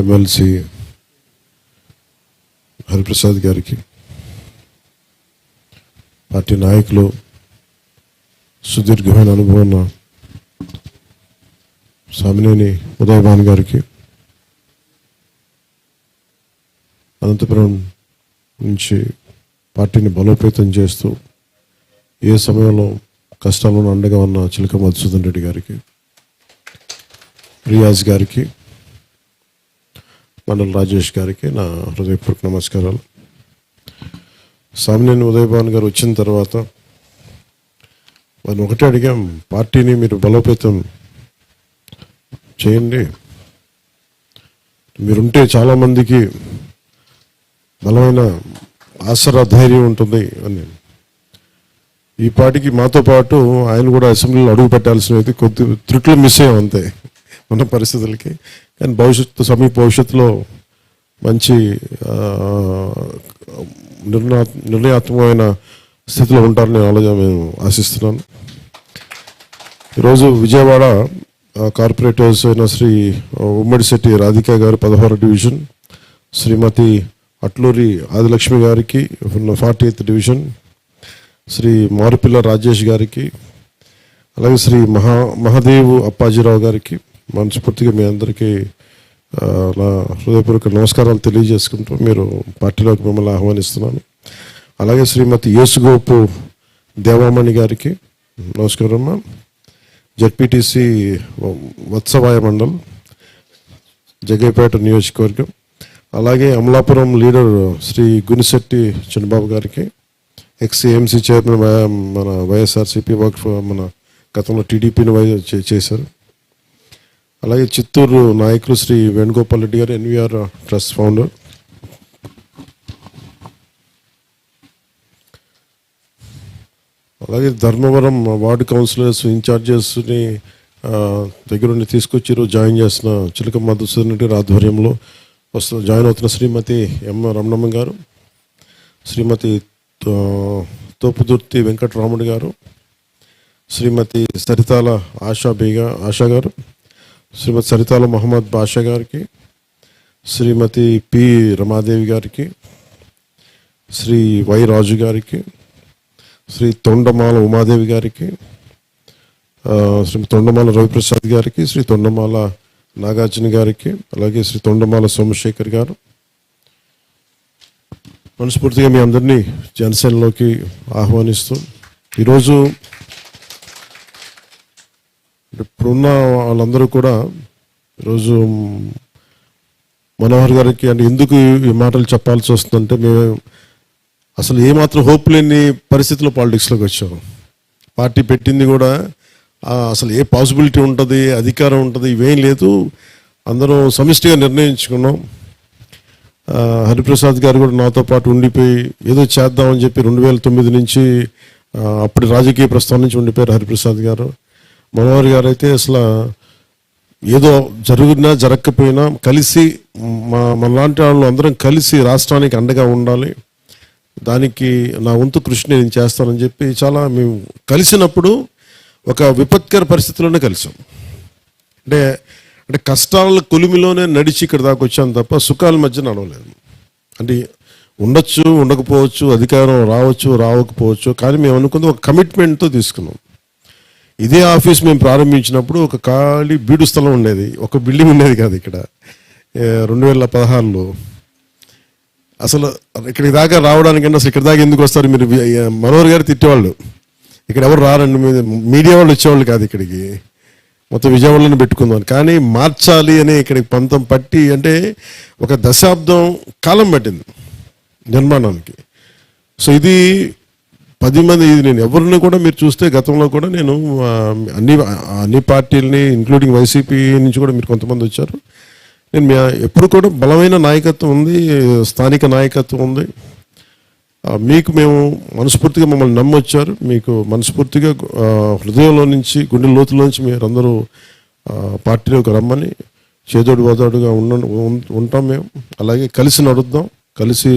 MLC Hariprasad గారికి party నాయకులు సుదీర్ఘమైన అనుభవం ఉన్న సామినేని ఉదయభాన్ గారికి అనంతపురం నుంచి పార్టీని బలోపేతం చేస్తూ ఏ సమయంలో కష్టాలను అండగా ఉన్న చిలక మధుసూదన్ రెడ్డి గారికి రియాజ్ గారికి మండల రాజేష్ గారికి నా హృదయపూర్వక నమస్కారాలు. సామినేని ఉదయభాన్ గారు వచ్చిన తర్వాత మనం ఒకటే అడిగాం పార్టీని మీరు బలోపేతం చేయండి. మీరుంటే చాలామందికి బలమైన ఆసరా ధైర్యం ఉంటుంది అని. ఈ పాటికి మాతో పాటు ఆయన కూడా అసెంబ్లీలో అడుగు పెట్టాల్సినది కొద్ది త్రుట్లు మిస్ అయ్యాం అంతే. మన పరిస్థితులకి కానీ భవిష్యత్తు సమీప భవిష్యత్తులో మంచి నిర్ణయా నిర్ణయాత్మకమైన స్థితిలో ఉంటారని ఆలోచన మేము ఆశిస్తున్నాను ఈరోజు విజయవాడ కార్పొరేటర్స్ అయిన శ్రీ ఉమ్మడి శెట్టి రాధిక గారు పదహారు డివిజన్ శ్రీమతి అట్లూరి ఆదిలక్ష్మి గారికి forty eighth division Shri Marupilla Rajesh గారికి అలాగే శ్రీ మహా మహాదేవ్ అప్పాజీరావు గారికి మనస్ఫూర్తిగా మీ అందరికీ నా హృదయపూర్వక నమస్కారాలు తెలియజేసుకుంటూ మీరు పార్టీలోకి మిమ్మల్ని ఆహ్వానిస్తున్నాను. అలాగే శ్రీమతి యేసుగోపు దేవామణి గారికి నమస్కారం అమ్మా. జడ్పీటీసీ వత్సవాయ మండల్ జగ్గైపేట నియోజకవర్గం. అలాగే అమలాపురం లీడర్ శ్రీ గునిశెట్టి చంద్రబాబు గారికి ex A M C chairman why- మన వైఎస్ఆర్సీపీ వర్క్ మన గతంలో టీడీపీని వై చేశారు. అలాగే చిత్తూరు నాయకులు శ్రీ వేణుగోపాల్ రెడ్డి గారు ఎన్వీఆర్ ట్రస్ట్ ఫౌండర్. అలాగే ధర్మవరం వార్డు కౌన్సిలర్స్ ఇన్ఛార్జెస్ని దగ్గరుండి తీసుకొచ్చి ఈరోజు జాయిన్ చేసిన చిలక మధుసూదన్ రెడ్డి గారి ఆధ్వర్యంలో వస్తున్న జాయిన్ అవుతున్న శ్రీమతి ఎం రమణమ్మ గారు శ్రీమతి తో- తోపుదుర్తి వెంకటరాముడు గారు శ్రీమతి సరితాల ఆశా బీగా ఆశా గారు శ్రీమతి సరితాల మహమ్మద్ బాషా గారికి శ్రీమతి పి రమాదేవి గారికి శ్రీ వై రాజు గారికి శ్రీ తొండమాల ఉమాదేవి గారికి శ్రీ తొండమాల రవిప్రసాద్ గారికి శ్రీ తొండమాల నాగార్జున గారికి అలాగే శ్రీ తొండమాల సోమశేఖర్ గారు. మనస్ఫూర్తిగా మీ అందరినీ జనసేనలోకి ఆహ్వానిస్తూ ఈరోజు ఇప్పుడున్న వాళ్ళందరూ కూడా ఈరోజు మనోహర్ గారికి అంటే ఎందుకు ఈ మాటలు చెప్పాల్సి వస్తుందంటే మేము అసలు ఏమాత్రం హోప్ లేని పరిస్థితిలో పాలిటిక్స్లోకి వచ్చాం పార్టీ పెట్టింది కూడా అసలు ఏ పాసిబిలిటీ ఉంటుంది అధికారం ఉంటుంది ఇవేం లేదు. అందరం సమిష్టిగా నిర్ణయించుకున్నాం. హరిప్రసాద్ గారు కూడా నాతో పాటు ఉండిపోయి ఏదో చేద్దామని చెప్పి రెండు వేల తొమ్మిది నుంచి అప్పుడు అప్పటి రాజకీయ ప్రస్థానం నుంచి ఉండిపోయారు హరిప్రసాద్ గారు. మనోహర్ గారు అయితే అసలు ఏదో జరుగునా జరగకపోయినా కలిసి మా మనలాంటి వాళ్ళు అందరం కలిసి రాష్ట్రానికి అండగా ఉండాలి. దానికి నా వంతు కృషి నేను చేస్తానని చెప్పి చాలా మేము కలిసినప్పుడు ఒక విపత్కర పరిస్థితుల్లోనే కలిసాం. అంటే అంటే కష్టాల కొలిమిలోనే నడిచి ఇక్కడ దాకా వచ్చాను తప్ప సుఖాల మధ్య నడవలేదు. అంటే ఉండొచ్చు ఉండకపోవచ్చు అధికారం రావచ్చు రావకపోవచ్చు కానీ మేము అనుకుంది ఒక కమిట్మెంట్తో తీసుకున్నాం. ఇదే ఆఫీస్ మేము ప్రారంభించినప్పుడు ఒక ఖాళీ బీడు స్థలం ఉండేది. ఒక బిల్డింగ్ ఉండేది కాదు ఇక్కడ. రెండు వేల పదహారులో. అసలు ఇక్కడికి దాకా రావడానికంటే అసలు ఇక్కడ దాకా ఎందుకు వస్తారు మీరు? మనోహర్ గారు తిట్టేవాళ్ళు. ఇక్కడ ఎవరు రారండి? మీ- మీడియా వాళ్ళు వచ్చేవాళ్ళు కాదు ఇక్కడికి. మొత్తం విజయవాడలోనే పెట్టుకుందాం కానీ మార్చాలి అని ఇక్కడికి పంతం పట్టి అంటే ఒక దశాబ్దం కాలం పట్టింది నిర్మాణానికి. సో ఇది పది మంది ఇది నేను ఎవరిని కూడా మీరు చూస్తే గతంలో కూడా నేను అన్ని అన్ని పార్టీలని ఇంక్లూడింగ్ వైసీపీ నుంచి కూడా మీరు కొంతమంది వచ్చారు. నేను ఎప్పుడు కూడా బలమైన నాయకత్వం ఉంది స్థానిక నాయకత్వం ఉంది. మీకు మేము మనస్ఫూర్తిగా మమ్మల్ని నమ్మొచ్చారు. మీకు మనస్ఫూర్తిగా హృదయంలో నుంచి గుండె లోతులోంచి నుంచి మీరు పార్టీలోకి రమ్మని చేదోడు వదోడుగా ఉన్న ఉంటాం మేము. అలాగే కలిసి నడుద్దాం. కలిసి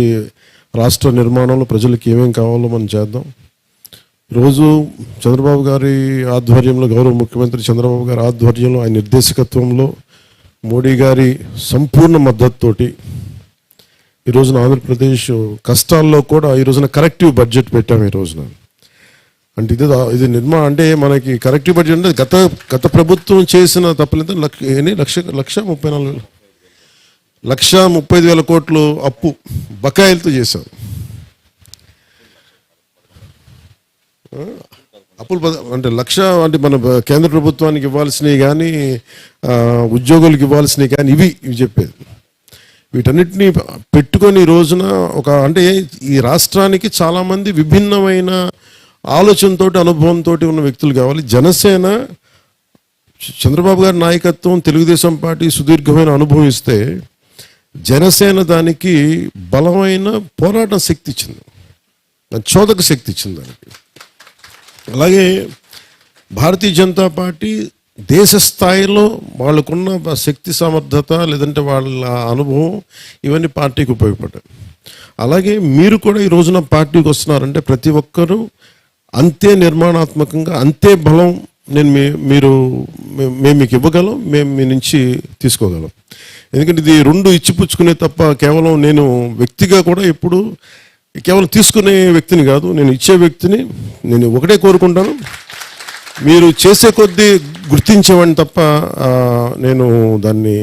రాష్ట్ర నిర్మాణంలో ప్రజలకు ఏమేం కావాలో మనం చేద్దాం. రోజు చంద్రబాబు గారి ఆధ్వర్యంలో గౌరవ ముఖ్యమంత్రి చంద్రబాబు గారి ఆధ్వర్యంలో ఆయన నిర్దేశకత్వంలో మోడీ గారి సంపూర్ణ మద్దతుతోటి ఈ రోజున ఆంధ్రప్రదేశ్ కష్టాల్లో కూడా ఈ రోజున కరెక్టివ్ బడ్జెట్ పెట్టాము ఈ రోజున. అంటే ఇది ఇది నిర్మా అంటే మనకి కరెక్టివ్ బడ్జెట్ అంటే గత గత ప్రభుత్వం చేసిన తప్పలేదు లక్ష లక్ష లక్ష ముప్పై నాలుగు లక్ష ముప్పై ఐదు వేల కోట్లు అప్పు బకాయిలతో చేశారు. అప్పులు అంటే లక్ష అంటే మన కేంద్ర ప్రభుత్వానికి ఇవ్వాల్సినవి కానీ ఉద్యోగులకు ఇవ్వాల్సినవి కానీ ఇవి ఇవి చెప్పేది. వీటన్నిటిని పెట్టుకొని రోజున ఒక అంటే ఈ రాష్ట్రానికి చాలామంది విభిన్నమైన ఆలోచనతో అనుభవంతో ఉన్న వ్యక్తులు కావాలి. జనసేన చంద్రబాబు గారి నాయకత్వం తెలుగుదేశం పార్టీ సుదీర్ఘమైన అనుభవిస్తే జనసేన దానికి బలమైన పోరాట శక్తి ఇచ్చింది. చోదక శక్తి ఇచ్చింది దానికి. అలాగే భారతీయ జనతా పార్టీ దేశ స్థాయిలో వాళ్ళకున్న శక్తి సమర్థత లేదంటే వాళ్ళ అనుభవం ఇవన్నీ పార్టీకి ఉపయోగపడ్డాయి. అలాగే మీరు కూడా ఈ రోజున పార్టీకి వస్తున్నారంటే ప్రతి ఒక్కరూ అంతే నిర్మాణాత్మకంగా అంతే బలం నేను మీ మీరు మేము మీకు ఇవ్వగలం మేము మీ నుంచి తీసుకోగలం. ఎందుకంటే ఇది రెండు ఇచ్చిపుచ్చుకునే తప్ప కేవలం నేను వ్యక్తిగా కూడా ఎప్పుడు కేవలం తీసుకునే వ్యక్తిని కాదు నేను ఇచ్చే వ్యక్తిని నేను ఒకటే కోరుకుంటాను. మీరు చేసే కొద్దీ గుర్తించేవాడిని తప్ప నేను దాన్ని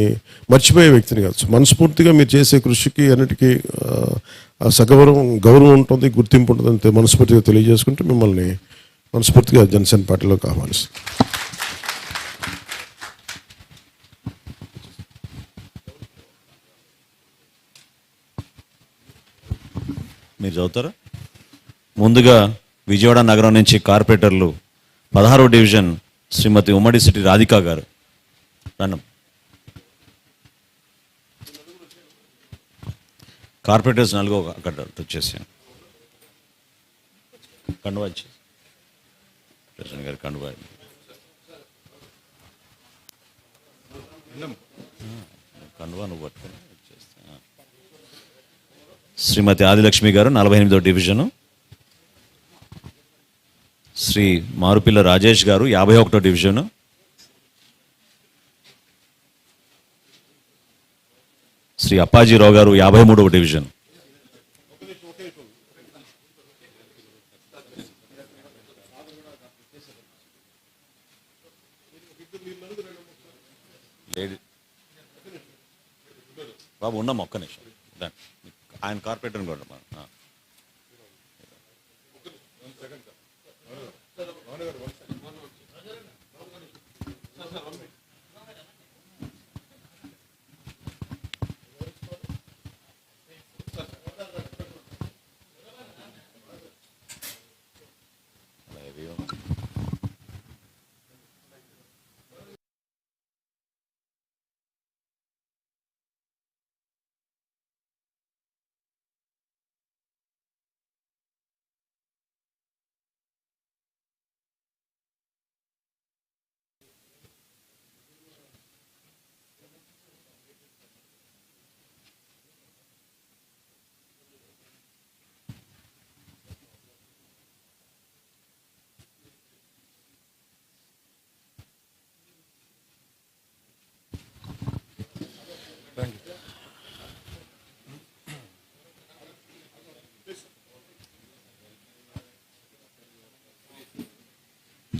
మర్చిపోయే వ్యక్తిని కాదు. మనస్ఫూర్తిగా మీరు చేసే కృషికి అన్నిటికీ ఆ, సగౌరవం గౌరవం ఉంటుంది గుర్తింపు ఉంటుంది మనస్ఫూర్తిగా తెలియజేసుకుంటూ మిమ్మల్ని మనస్ఫూర్తిగా జనసేన పార్టీలోకి ఆహ్వానిస్తాను మీరు చదువుతారా? ముందుగా విజయవాడ నగరం నుంచి కార్పొరేటర్లు పదహారో డివిజన్ శ్రీమతి ఉమ్మడి సిటీ రాధికా గారు. రండి. కార్పొరేటర్స్ నలుగు అక్కడ వచ్చేసి కండువా ప్రెసిడెంట్ గారు కండువా కండువా నువ్వు పట్టుకొని. శ్రీమతి ఆదిలక్ష్మి గారు నలభై ఎనిమిదో డివిజను. శ్రీ మారుపిల్ల రాజేష్ గారు యాభై ఒకటో డివిజను. శ్రీ అప్పాజీరావు గారు యాభై మూడవ డివిజన్. బాబు ఉన్నాం ఒక్క నిమిషం. ఆయన కార్పొరేటర్ కూడా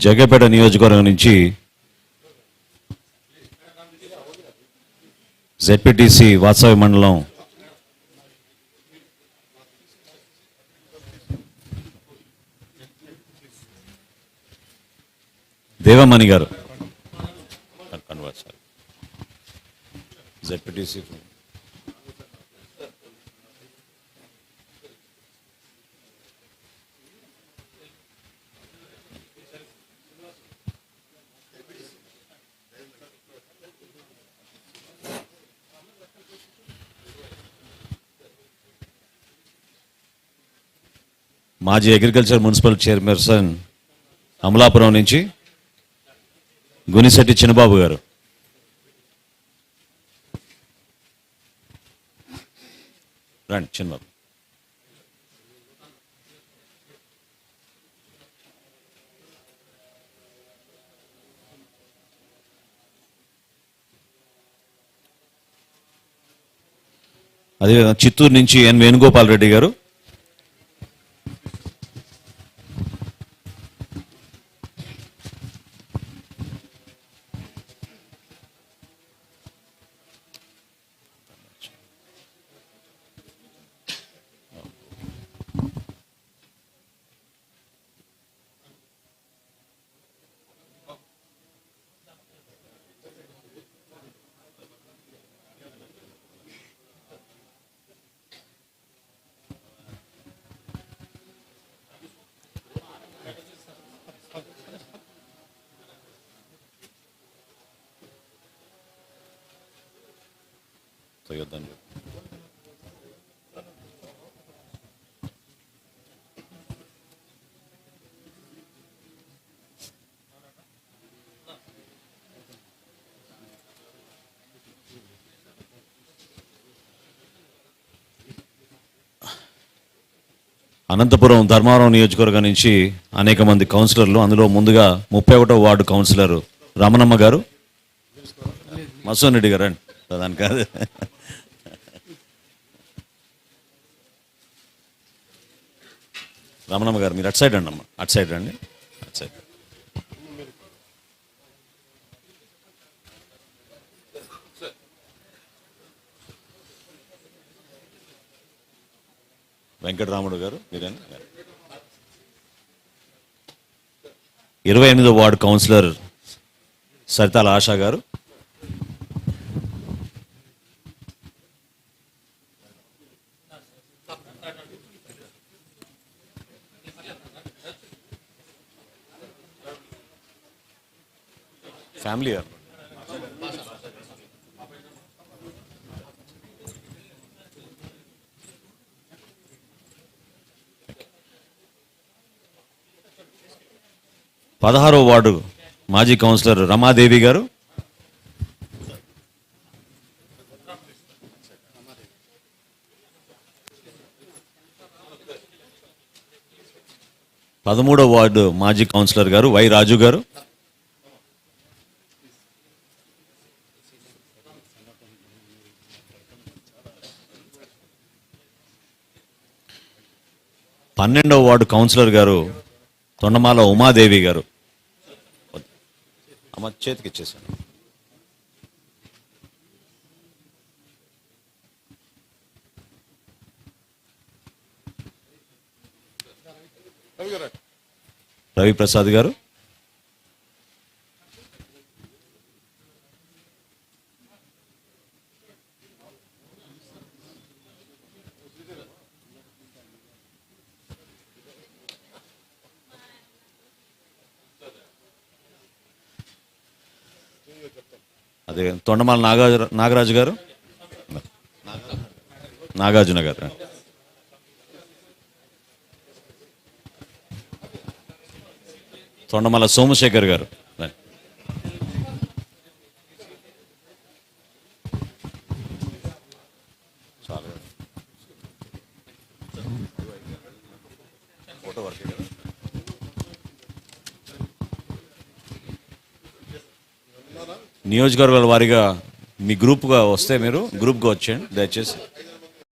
జగపేట నియోజకవర్గం నుంచి జెడ్పీటీసీ వాసవి మండలం దేవమణి గారు Z P T C Z P T C మాజీ అగ్రికల్చర్ మున్సిపల్ చైర్పర్సన్ అమలాపురం నుంచి గునిశెట్టి చిన్నబాబు గారు. రండి చిన్నబాబు. అదే చిత్తూరు నుంచి ఎన్ వేణుగోపాల్ రెడ్డి గారు. సయ్యద్ అనంతపురం ధర్మారం నియోజకవర్గం నుంచి అనేక మంది కౌన్సిలర్లు అందులో ముందుగా ముప్పై ఒకటో వార్డు కౌన్సిలర్ రమణమ్మ గారు. మసోన్ రెడ్డి గారు అండి దాని కాదు రమణమ్మ గారు మీరు అటు సైడ్ అండి అమ్మ. అటు సైడ్ రండి. అటు సైడ్. వెంకటరాముడు గారు మీరేనా ఇరవై ఎనిమిదో వార్డు కౌన్సిలర్ సరితాల ఆశా గారు పదహారో వార్డు మాజీ కౌన్సిలర్ రమాదేవి గారు. పదమూడో వార్డు మాజీ కౌన్సిలర్ గారు వై రాజు గారు. పన్నెండవ వార్డు కౌన్సిలర్ గారు తొండమాల ఉమాదేవి గారు. అమ్మ చేతికి ఇచ్చేసాను. రవిప్రసాద్ గారు. అదే తొండమాల నాగార్జు నాగరాజు గారు? నాగార్జున గారు తొండమల సోమశేఖర్ గారు. నియోజకవర్గాల వారీగా మీ గ్రూప్గా వస్తే మీరు గ్రూప్గా వచ్చేయండి దయచేసి.